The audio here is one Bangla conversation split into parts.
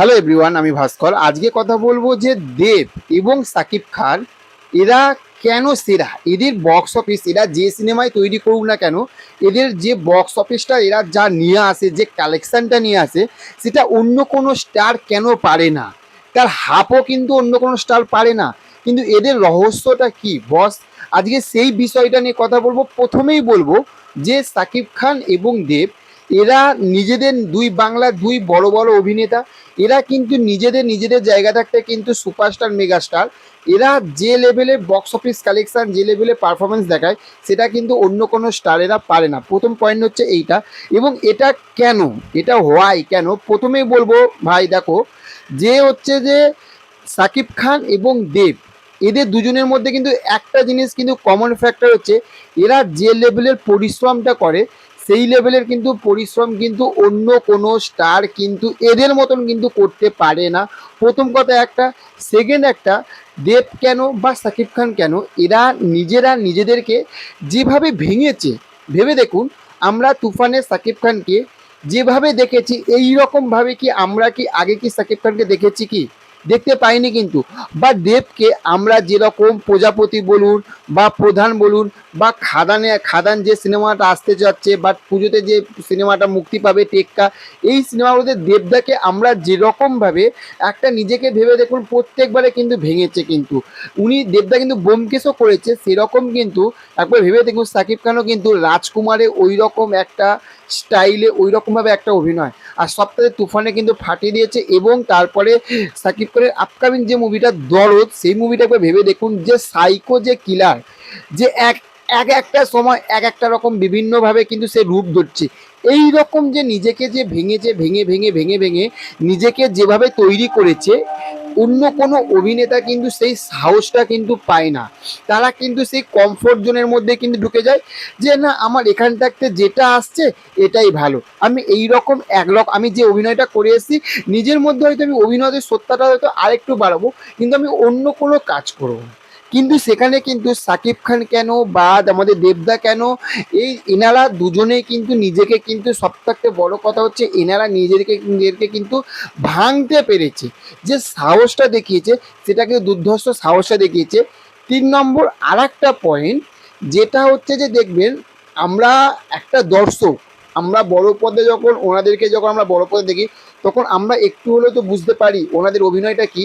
হ্যালো এভরিওয়ান আমি ভাস্কর। আজকে কথা বলব যে দেব এবং সাকিব খান, এরা কেন সেরা? এদের বক্স অফিস এরা যে সিনেমায় তৈরি করুক না কেন, এদের যে বক্স অফিসটা এরা যা নিয়ে আসে, যে কালেকশানটা নিয়ে আসে, সেটা অন্য কোনো স্টার কেন পারে না? তার হাফও কিন্তু অন্য কোনো স্টার পারে না। কিন্তু এদের রহস্যটা কি? বস আজকে সেই বিষয়টা নিয়ে কথা বলব। প্রথমেই বলব যে সাকিব খান এবং দেব এরা নিজেদের দুই বাংলার দুই বড় বড় অভিনেতা, এরা কিন্তু নিজেদের নিজেদের জায়গাটাতে কিন্তু সুপারস্টার, মেগাস্টার। এরা যে লেভেলে বক্স অফিস কালেকশন যে লেভেলে পারফরমেন্স দেখায়, সেটা কিন্তু অন্য কোনো স্টারেরা পারে না। প্রথম পয়েন্ট হচ্ছে এইটা। এবং এটা কেন? এটা হোয়াই কেন? প্রথমেই বলব, ভাই দেখো, যে হচ্ছে যে সাকিব খান এবং দেব, এদের দুজনের মধ্যে কিন্তু একটা জিনিস কিন্তু কমন ফ্যাক্টর হচ্ছে, এরা যে লেভেলের পরিশ্রমটা করে সেই লেভেলের কিন্তু পরিশ্রম কিন্তু অন্য কোনো স্টার কিন্তু এদের মতন কিন্তু করতে পারে না। প্রথম কথা একটা সেকেন্ড একটা, দেব কেন বা সাকিব খান কেন এরা নিজেরা নিজেদেরকে যেভাবে ভেঙেছে, ভেবে দেখুন, আমরা তুফানে সাকিব খানকে যেভাবে দেখেছি এই রকমভাবে কি আমরা কি আগে কি সাকিব খানকে দেখেছি কি? দেখতে পাইনি কিন্তু। বা দেবকে আমরা যেরকম প্রজাপতি বলুন বা প্রধান বলুন বা খাদানে, খাদান যে সিনেমাটা আসতে যাচ্ছে বা পুজোতে যে সিনেমাটা মুক্তি পাবে টেক্কা, এই সিনেমাগুলোতে দেবদাকে আমরা যেরকমভাবে একটা নিজেকে ভেবে দেখুন প্রত্যেকবারে কিন্তু ভেঙেছে কিন্তু। উনি দেবদা কিন্তু বোমকেশও করেছে, সেরকম কিন্তু একবার ভেবে দেখুন সাকিব খানও কিন্তু রাজকুমারে ওই রকম একটা স্টাইলে ওই রকমভাবে একটা অভিনয়। আর সপ্তাহে তুফানে কিন্তু ফাটিয়ে দিয়েছে এবং তারপরে সাকিব খানের আপকামিং যে মুভিটা দরদ, সেই মুভিটা একবার ভেবে দেখুন যে সাইকো যে কিলার যে এক এক একটা সময় এক একটা রকম বিভিন্নভাবে কিন্তু সে রূপ ধরছে। এই রকম যে নিজেকে যে ভেঙেছে, ভেঙে ভেঙে ভেঙে ভেঙে নিজেকে যেভাবে তৈরি করেছে অন্য কোনো অভিনেতা কিন্তু সেই সাহসটা কিন্তু পায় না। তারা কিন্তু সেই কমফোর্ট জোনের মধ্যে কিন্তু ঢুকে যায় যে, না, আমার এখান থাকতে যেটা আসছে, এটাই ভালো। আমি এই রকম এক আমি যে অভিনয়টা করে এসেছি, নিজের মধ্যে হয়তো আমি অভিনয়ের সত্যটা হয়তো আরেকটু বাড়াবো, কিন্তু আমি অন্য কোনো কাজ করব কিন্তু সেখানে কিন্তু সাকিব খান কেন বা আমাদের দেবদা কেন? এই এনারা দুজনেই কিন্তু নিজেকে কিন্তু সব থেকে বড় কথা হচ্ছে এনারা নিজেদেরকে নিজেদেরকে কিন্তু ভাঙতে পেরেছে। যে সাহসটা দেখিয়েছে, সেটা কিন্তু দুর্ধর্ষ সাহসটা দেখিয়েছে। তিন নম্বর আর একটা পয়েন্ট যেটা হচ্ছে যে দেখবেন, আমরা একটা দর্শক, আমরা বড় পদে যখন, ওনাদেরকে যখন আমরা বড় পদে দেখি, তখন আমরা একটু হলেও তো বুঝতে পারি ওনাদের অভিনয়টা কি।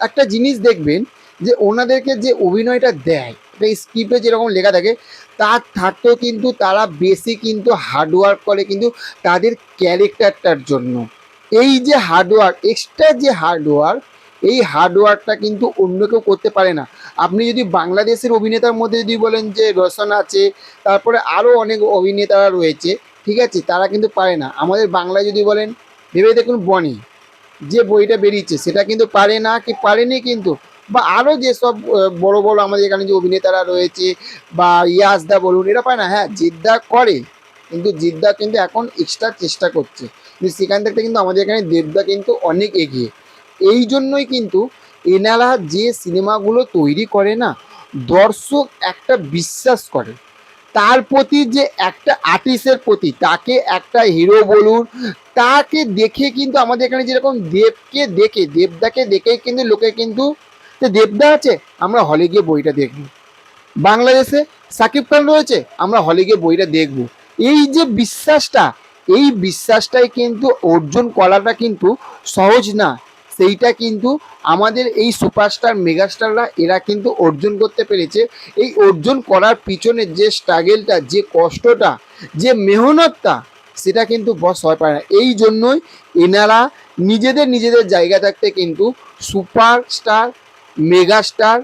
একটা জিনিস দেখবেন যে ওনাদেরকে যে অভিনয়টা দেয়, এটা স্ক্রিপ্টে যেরকম লেখা থাকে, তার থাকতেও কিন্তু তারা বেশি কিন্তু হার্ডওয়ার্ক করে কিন্তু তাদের ক্যারেক্টারটার জন্য। এই যে হার্ডওয়ার্ক এক্সট্রা যে হার্ডওয়ার্ক এই হার্ডওয়ার্কটা কিন্তু অন্য কেউ করতে পারে না। আপনি যদি বাংলাদেশের অভিনেতার মধ্যে যদি বলেন যে রোশন আছে, তারপরে আরও অনেক অভিনেতারা রয়েছে, ঠিক আছে, তারা কিন্তু পারে না। আমাদের বাংলায় যদি বলেন, ভেবে দেখুন বনি, যে বইটা বেরিয়েছে, সেটা কিন্তু পারে না কি পারেনি কিন্তু বা আরও যেসব বড় বড় আমাদের এখানে যে অভিনেতারা রয়েছে বা ইয়াসদা বলুন, এরা পায় না হ্যাঁ জিদ্দা করে, কিন্তু জিদ্দা কিন্তু এখন এক্সট্রা চেষ্টা করছে। কিন্তু সেখান থেকে কিন্তু আমাদের এখানে দেবদা কিন্তু অনেক এগিয়ে। এই জন্যই কিন্তু এনারা যে সিনেমাগুলো তৈরি করে না, দর্শক একটা বিশ্বাস করে। তার প্রতি যে একটা আর্টিস্টের প্রতি, তাকে একটা হিরো বলুন, তাকে দেখে কিন্তু আমাদের এখানে যেরকম দেবকে দেখে, দেবদাকে দেখে কিন্তু লোকে কিন্তু যে দেবদা আছে, আমরা হলে গিয়ে বইটা দেখব। বাংলাদেশে সাকিব খান রয়েছে, আমরা হলে গিয়ে বইটা দেখব। এই যে বিশ্বাসটা, এই বিশ্বাসটাই কিন্তু অর্জন করাটা কিন্তু সহজ না। সেইটা কিন্তু আমাদের এই সুপারস্টার মেগাস্টাররা এরা কিন্তু অর্জন করতে পেরেছে। এই অর্জন করার পিছনে যে স্ট্রাগেলটা যে কষ্টটা, যে মেহনতটা, সেটা কিন্তু বস হয় পারে না। এই জন্যই এনারা নিজেদের নিজেদের জায়গা থাকতে কিন্তু superstar megastar,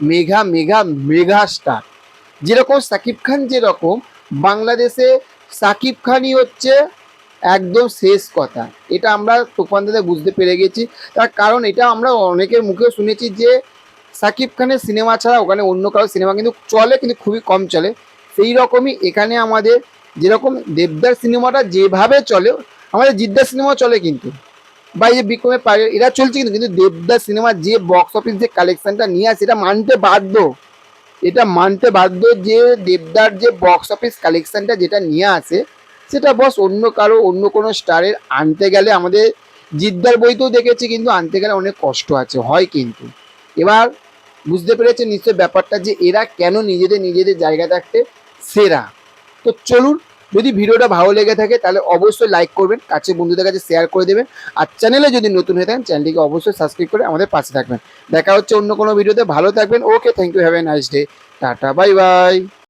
mega mega mega star যেরকম সাকিব খান যেরকম, বাংলাদেশে সাকিব খানই হচ্ছে একদম শেষ কথা। এটা আমরা তুফান দাদা বুঝতে পেরে গেছি। তার কারণ এটা আমরা অনেকের মুখে শুনেছি যে সাকিব খানের সিনেমা ছাড়া ওখানে অন্য কারও সিনেমা কিন্তু চলে, কিন্তু খুবই কম চলে। সেই রকমই এখানে আমাদের যেরকম দেবদার সিনেমাটা যেভাবে চলে, আমাদের জিদ্দার সিনেমা চলে কিন্তু। বা এই যে বিক্রমের এরা চলছে কিন্তু কিন্তু দেবদার সিনেমা যে বক্স অফিস যে কালেকশনটা নিয়ে আসে, এটা মানতে বাধ্য। এটা মানতে বাধ্য যে দেবদার যে বক্স অফিস কালেকশনটা যেটা নিয়ে আসে, সেটা বস অন্য কারও, অন্য কোনো স্টারের আনতে গেলে আমাদের জিদ্দার বইতেও দেখেছি, কিন্তু আনতে গেলে অনেক কষ্ট আছে, হয় কিন্তু। এবার বুঝতে পেরেছে নিশ্চয় ব্যাপারটা যে এরা কেন নিজেদের নিজেদের জায়গা থাকতে সেরা। তো চলুন যদি ভিডিওটা ভালো লেগে থাকে, তাহলে অবশ্যই লাইক করবেন কাছে বন্ধুদের কাছে শেয়ার করে দেবেন, আর চ্যানেলে যদি নতুন হয়ে থাকেন চ্যানেলটিকে অবশ্যই সাবস্ক্রাইব করে আমাদের পাশে থাকবেন। দেখা হচ্ছে অন্য কোনো ভিডিওতে ভালো থাকবেন okay thank you have a nice day tata bye bye